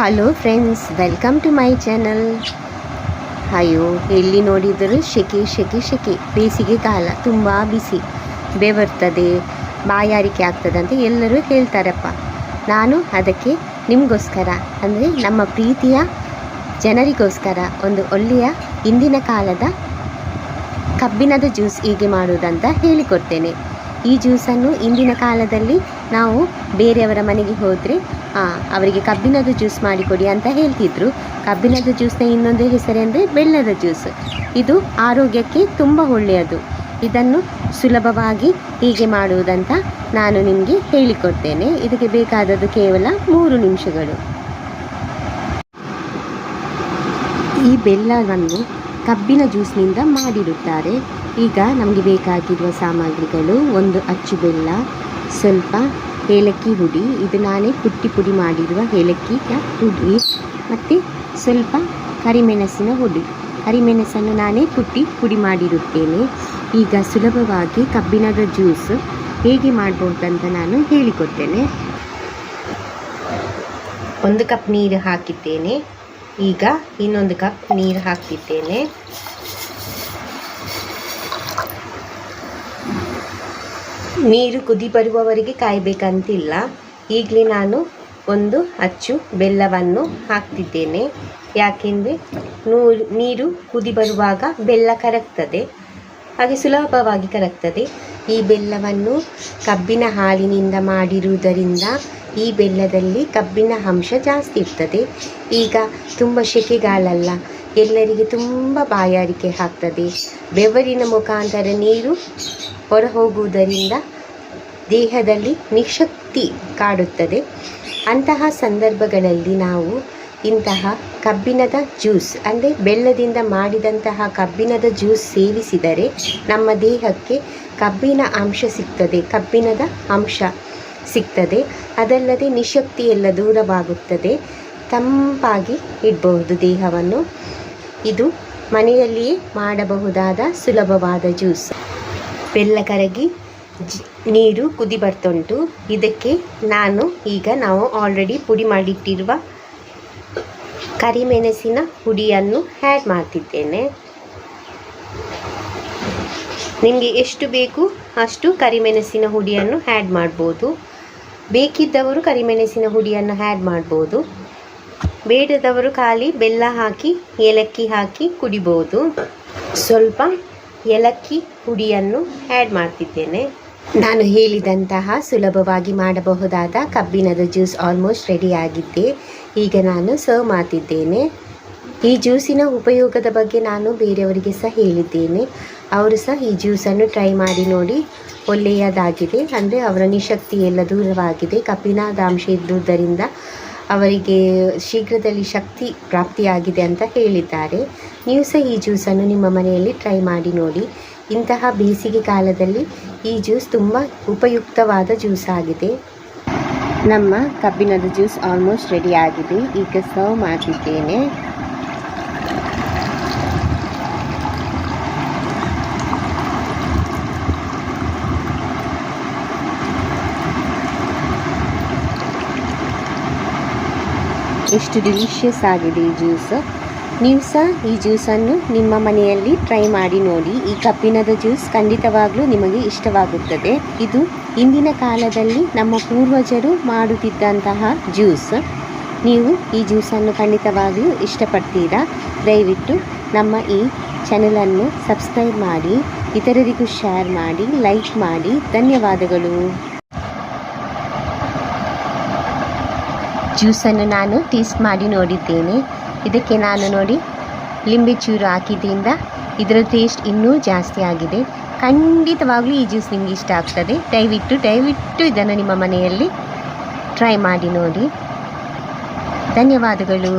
Hello friends welcome to my channel ಅಯ್ಯೋ ಎಲ್ಲಿ ನೋಡಿದರೂ ಶೆಕೆ ಶೆಕೆ ಶೆಕೆ. ಬೇಸಿಗೆ ಕಾಲ. ತುಂಬ ಬಿಸಿ ಬೆವರ್ತದೆ. ಬಾಯಾರಿಕೆ ಆಗ್ತದೆ ಅಂತ ಎಲ್ಲರೂ ಹೇಳ್ತಾರಪ್ಪ. ನಾನು ಅದಕ್ಕೆ ನಿಮಗೋಸ್ಕರ, ಅಂದರೆ ನಮ್ಮ ಪ್ರೀತಿಯ ಜನರಿಗೋಸ್ಕರ ಒಂದು ಒಳ್ಳೆಯ ಇಂದಿನ ಕಾಲದ ಕಬ್ಬಿಣದ ಜ್ಯೂಸ್ ಹೀಗೆ ಮಾಡುವುದಂತ ಹೇಳಿಕೊಡ್ತೇನೆ. ಈ ಜ್ಯೂಸನ್ನು ಇಂದಿನ ಕಾಲದಲ್ಲಿ ನಾವು ಬೇರೆಯವರ ಮನೆಗೆ ಹೋದರೆ ಅವರಿಗೆ ಕಬ್ಬಿನದು ಜ್ಯೂಸ್ ಮಾಡಿಕೊಡಿ ಅಂತ ಹೇಳ್ತಿದ್ರು. ಕಬ್ಬಿನದ ಜ್ಯೂಸ್ನ ಇನ್ನೊಂದು ಹೆಸರೆಂದರೆ ಬೆಲ್ಲದ ಜ್ಯೂಸ್. ಇದು ಆರೋಗ್ಯಕ್ಕೆ ತುಂಬ ಒಳ್ಳೆಯದು. ಇದನ್ನು ಸುಲಭವಾಗಿ ಹೀಗೆ ಮಾಡುವುದಂತ ನಾನು ನಿಮಗೆ ಹೇಳಿಕೊಡ್ತೇನೆ. ಇದಕ್ಕೆ ಬೇಕಾದದ್ದು ಕೇವಲ ಮೂರು ನಿಮಿಷಗಳು. ಈ ಬೆಲ್ಲವನ್ನು ಕಬ್ಬಿನ ಜ್ಯೂಸ್ನಿಂದ ಮಾಡಿರುತ್ತಾರೆ. ಈಗ ನಮಗೆ ಬೇಕಾಗಿರುವ ಸಾಮಗ್ರಿಗಳು, ಒಂದು ಅಚ್ಚು ಬೆಲ್ಲ, ಸ್ವಲ್ಪ ಏಲಕ್ಕಿ ಹುಡಿ, ಇದು ನಾನೇ ಪುಟ್ಟಿ ಪುಡಿ ಮಾಡಿರುವ ಏಲಕ್ಕಿಯ ಹುಡಿ, ಮತ್ತು ಸ್ವಲ್ಪ ಕರಿಮೆಣಸಿನ ಹುಡಿ. ಕರಿಮೆಣಸನ್ನು ನಾನೇ ಪುಟ್ಟಿ ಪುಡಿ ಮಾಡಿರುತ್ತೇನೆ. ಈಗ ಸುಲಭವಾಗಿ ಕಬ್ಬಿಣದ ಜ್ಯೂಸ್ ಹೇಗೆ ಮಾಡ್ಬೋದಂತ ನಾನು ಹೇಳಿಕೊಡ್ತೇನೆ. ಒಂದು ಕಪ್ ನೀರು ಹಾಕಿದ್ದೇನೆ. ಈಗ ಇನ್ನೊಂದು ಕಪ್ ನೀರು ಹಾಕ್ತಿದ್ದೇನೆ. ನೀರು ಕುದಿ ಬರುವವರೆಗೆ ಕಾಯಬೇಕಂತಿಲ್ಲ. ಈಗಲೇ ನಾನು ಒಂದು ಅಚ್ಚು ಬೆಲ್ಲವನ್ನು ಹಾಕ್ತಿದ್ದೇನೆ. ಯಾಕೆಂದರೆ ನೂರು, ನೀರು ಕುದಿ ಬರುವಾಗ ಬೆಲ್ಲ ಕರಗ್ತದೆ. ಹಾಗೆ ಸುಲಭವಾಗಿ ಕರಗ್ತದೆ. ಈ ಬೆಲ್ಲವನ್ನು ಕಬ್ಬಿನ ಹಾಲಿನಿಂದ ಮಾಡಿರುವುದರಿಂದ ಈ ಬೆಲ್ಲದಲ್ಲಿ ಕಬ್ಬಿನ ಅಂಶ ಜಾಸ್ತಿ ಇರ್ತದೆ. ಈಗ ತುಂಬ ಸೆಕೆಗಾಲಲ್ಲ, ಎಲ್ಲರಿಗೆ ತುಂಬ ಬಾಯಾರಿಕೆ ಆಗ್ತದೆ. ಬೆವರಿನ ಮುಖಾಂತರ ನೀರು ಹೊರ ಹೋಗುವುದರಿಂದ ದೇಹದಲ್ಲಿ ನಿಶಕ್ತಿ ಕಾಡುತ್ತದೆ. ಅಂತಹ ಸಂದರ್ಭಗಳಲ್ಲಿ ನಾವು ಇಂತಹ ಕಬ್ಬಿಣದ ಜ್ಯೂಸ್, ಅಂದರೆ ಬೆಲ್ಲದಿಂದ ಮಾಡಿದಂತಹ ಕಬ್ಬಿಣದ ಜ್ಯೂಸ್ ಸೇವಿಸಿದರೆ ನಮ್ಮ ದೇಹಕ್ಕೆ ಕಬ್ಬಿನ ಅಂಶ ಸಿಗ್ತದೆ, ಕಬ್ಬಿಣದ ಅಂಶ ಸಿಗ್ತದೆ. ಅದಲ್ಲದೆ ನಿಶಕ್ತಿ ಎಲ್ಲ ದೂರವಾಗುತ್ತದೆ. ತಂಪಾಗಿ ಇಡಬಹುದು ದೇಹವನ್ನು. ಇದು ಮನೆಯಲ್ಲಿಯೇ ಮಾಡಬಹುದಾದ ಸುಲಭವಾದ ಜ್ಯೂಸ್. ಬೆಲ್ಲ ಕರಗಿ ನೀರು ಕುದಿ ಬರ್ತುಂಟು ಇದಕ್ಕೆ ನಾನು ಈಗ ನಾವು ಆಲ್ರೆಡಿ ಪುಡಿ ಮಾಡಿಟ್ಟಿರುವ ಕರಿಮೆಣಸಿನ ಹುಡಿಯನ್ನು ಆ್ಯಡ್ ಮಾಡ್ತಿದ್ದೇನೆ. ನಿಮಗೆ ಎಷ್ಟು ಬೇಕು ಅಷ್ಟು ಕರಿಮೆಣಸಿನ ಹುಡಿಯನ್ನು ಆ್ಯಡ್ ಮಾಡ್ಬೋದು. ಬೇಕಿದ್ದವರು ಕರಿಮೆಣಸಿನ ಹುಡಿಯನ್ನು ಆ್ಯಡ್ ಮಾಡ್ಬೋದು. ಬೇಡದವರು ಖಾಲಿ ಬೆಲ್ಲ ಹಾಕಿ, ಏಲಕ್ಕಿ ಹಾಕಿ ಕುಡಿಬೋದು. ಸ್ವಲ್ಪ ಏಲಕ್ಕಿ ಹುಡಿಯನ್ನು ಆ್ಯಡ್ ಮಾಡ್ತಿದ್ದೇನೆ. ನಾನು ಹೇಳಿದಂತಹ ಸುಲಭವಾಗಿ ಮಾಡಬಹುದಾದ ಕಬ್ಬಿಣದ ಜ್ಯೂಸ್ ಆಲ್ಮೋಸ್ಟ್ ರೆಡಿ ಆಗಿದ್ದೆ. ಈಗ ನಾನು ಸರ್ವ್ ಮಾಡ್ತಿದ್ದೇನೆ. ಈ ಜ್ಯೂಸಿನ ಉಪಯೋಗದ ಬಗ್ಗೆ ನಾನು ಬೇರೆಯವರಿಗೆ ಸಹ ಹೇಳಿದ್ದೇನೆ. ಅವರು ಸಹ ಈ ಜ್ಯೂಸನ್ನು ಟ್ರೈ ಮಾಡಿ ನೋಡಿ. ಒಳ್ಳೆಯದಾಗಿದೆ. ಅಂದರೆ ಅವರ ನಿಶಕ್ತಿ ಎಲ್ಲ ದೂರವಾಗಿದೆ. ಕಬ್ಬಿಣದ ಅಂಶ ಇದ್ದುದರಿಂದ ಅವರಿಗೆ ಶೀಘ್ರದಲ್ಲಿ ಶಕ್ತಿ ಪ್ರಾಪ್ತಿಯಾಗಿದೆ ಅಂತ ಹೇಳಿದ್ದಾರೆ. ನೀವು ಸಹ ಈ ಜ್ಯೂಸನ್ನು ನಿಮ್ಮ ಮನೆಯಲ್ಲಿ ಟ್ರೈ ಮಾಡಿ ನೋಡಿ. ಇಂತಹ ಬೇಸಿಗೆ ಕಾಲದಲ್ಲಿ ಈ ಜ್ಯೂಸ್ ತುಂಬ ಉಪಯುಕ್ತವಾದ ಜ್ಯೂಸ್ ಆಗಿದೆ. ನಮ್ಮ ಕಬ್ಬಿಣದ ಜ್ಯೂಸ್ ಆಲ್ಮೋಸ್ಟ್ ರೆಡಿ ಆಗಿದೆ. ಈಗ ಸರ್ವ್ ಮಾಡಿದ್ದೇನೆ ಎಷ್ಟು ಡಿಲಿಷಿಯಸ್ ಆಗಿದೆ ಈ ಜ್ಯೂಸ್. ನೀವು ಸಹ ಈ ಜ್ಯೂಸನ್ನು ನಿಮ್ಮ ಮನೆಯಲ್ಲಿ ಟ್ರೈ ಮಾಡಿ ನೋಡಿ. ಈ ಕಬ್ಬಿಣದ ಜ್ಯೂಸ್ ಖಂಡಿತವಾಗ್ಲೂ ನಿಮಗೆ ಇಷ್ಟವಾಗುತ್ತದೆ. ಇದು ಇಂದಿನ ಕಾಲದಲ್ಲಿ ನಮ್ಮ ಪೂರ್ವಜರು ಮಾಡುತ್ತಿದ್ದಂತಹ ಜ್ಯೂಸ್. ನೀವು ಈ ಜ್ಯೂಸನ್ನು ಖಂಡಿತವಾಗಲೂ ಇಷ್ಟಪಡ್ತೀರಾ? ದಯವಿಟ್ಟು ನಮ್ಮ ಈ ಚಾನಲನ್ನು ಸಬ್ಸ್ಕ್ರೈಬ್ ಮಾಡಿ, ಇತರರಿಗೂ ಶೇರ್ ಮಾಡಿ ಲೈಕ್ ಮಾಡಿ. ಧನ್ಯವಾದಗಳು. ಜ್ಯೂಸನ್ನು ನಾನು ಟೇಸ್ಟ್ ಮಾಡಿ ನೋಡಿದ್ದೇನೆ. ಇದಕ್ಕೆ ನಾನು ನೋಡಿ, ಲಿಂಬೆ ಚೂರು ಹಾಕಿದ್ರಿಂದ ಇದರ ಟೇಸ್ಟ್ ಇನ್ನೂ ಜಾಸ್ತಿ ಆಗಿದೆ. ಖಂಡಿತವಾಗ್ಲೂ ಈ ಜ್ಯೂಸ್ ನಿಮಗೆ ಇಷ್ಟ ಆಗ್ತದೆ. ದಯವಿಟ್ಟು ದಯವಿಟ್ಟು ಇದನ್ನು ನಿಮ್ಮ ಮನೆಯಲ್ಲಿ ಟ್ರೈ ಮಾಡಿ ನೋಡಿ. ಧನ್ಯವಾದಗಳು.